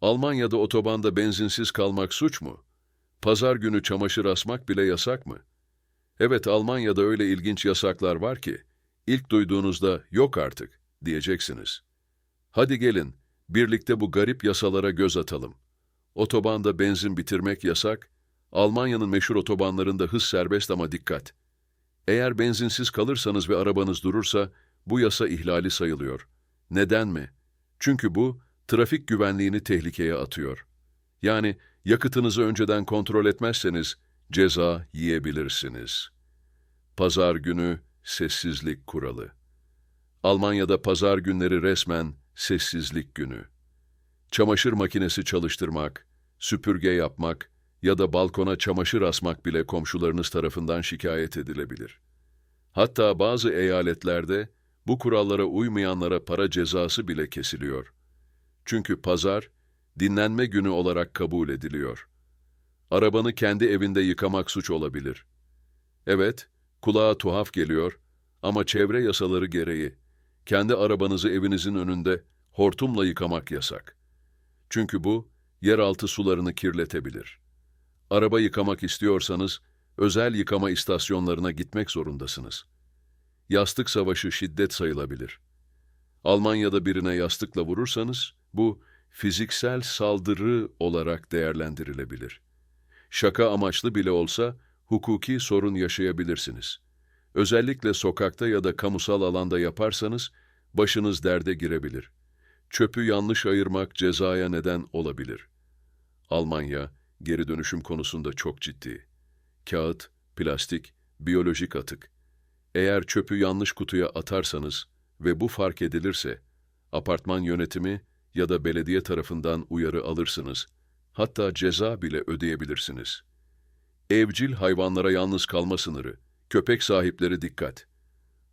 Almanya'da otobanda benzinsiz kalmak suç mu? Pazar günü çamaşır asmak bile yasak mı? Evet, Almanya'da öyle ilginç yasaklar var ki, ilk duyduğunuzda yok artık diyeceksiniz. Hadi gelin, birlikte bu garip yasalara göz atalım. Otobanda benzin bitirmek yasak, Almanya'nın meşhur otobanlarında hız serbest ama dikkat. Eğer benzinsiz kalırsanız ve arabanız durursa, bu yasa ihlali sayılıyor. Neden mi? Çünkü bu, trafik güvenliğini tehlikeye atıyor. Yani yakıtınızı önceden kontrol etmezseniz ceza yiyebilirsiniz. Pazar günü sessizlik kuralı. Almanya'da pazar günleri resmen sessizlik günü. Çamaşır makinesi çalıştırmak, süpürge yapmak ya da balkona çamaşır asmak bile komşularınız tarafından şikayet edilebilir. Hatta bazı eyaletlerde bu kurallara uymayanlara para cezası bile kesiliyor. Çünkü pazar, dinlenme günü olarak kabul ediliyor. Arabanı kendi evinde yıkamak suç olabilir. Evet, kulağa tuhaf geliyor ama çevre yasaları gereği kendi arabanızı evinizin önünde hortumla yıkamak yasak. Çünkü bu, yeraltı sularını kirletebilir. Araba yıkamak istiyorsanız, özel yıkama istasyonlarına gitmek zorundasınız. Yastık savaşı şiddet sayılabilir. Almanya'da birine yastıkla vurursanız, bu fiziksel saldırı olarak değerlendirilebilir. Şaka amaçlı bile olsa hukuki sorun yaşayabilirsiniz. Özellikle sokakta ya da kamusal alanda yaparsanız başınız derde girebilir. Çöpü yanlış ayırmak cezaya neden olabilir. Almanya geri dönüşüm konusunda çok ciddi. Kağıt, plastik, biyolojik atık. Eğer çöpü yanlış kutuya atarsanız ve bu fark edilirse, apartman yönetimi ya da belediye tarafından uyarı alırsınız. Hatta ceza bile ödeyebilirsiniz. Evcil hayvanlara yalnız kalma sınırı. Köpek sahipleri dikkat.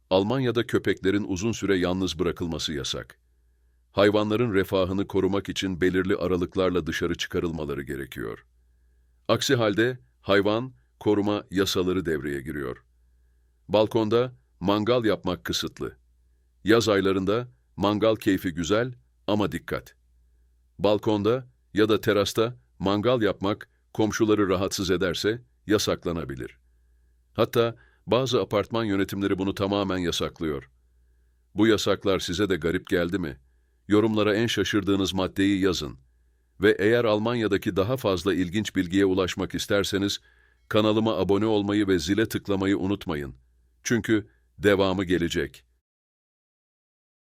Almanya'da köpeklerin uzun süre yalnız bırakılması yasak. Hayvanların refahını korumak için belirli aralıklarla dışarı çıkarılmaları gerekiyor. Aksi halde hayvan koruma yasaları devreye giriyor. Balkonda mangal yapmak kısıtlı. Yaz aylarında mangal keyfi güzel ama dikkat. Balkonda ya da terasta mangal yapmak komşuları rahatsız ederse yasaklanabilir. Hatta bazı apartman yönetimleri bunu tamamen yasaklıyor. Bu yasaklar size de garip geldi mi? Yorumlara en şaşırdığınız maddeyi yazın. Ve eğer Almanya'daki daha fazla ilginç bilgiye ulaşmak isterseniz kanalıma abone olmayı ve zile tıklamayı unutmayın. Çünkü devamı gelecek.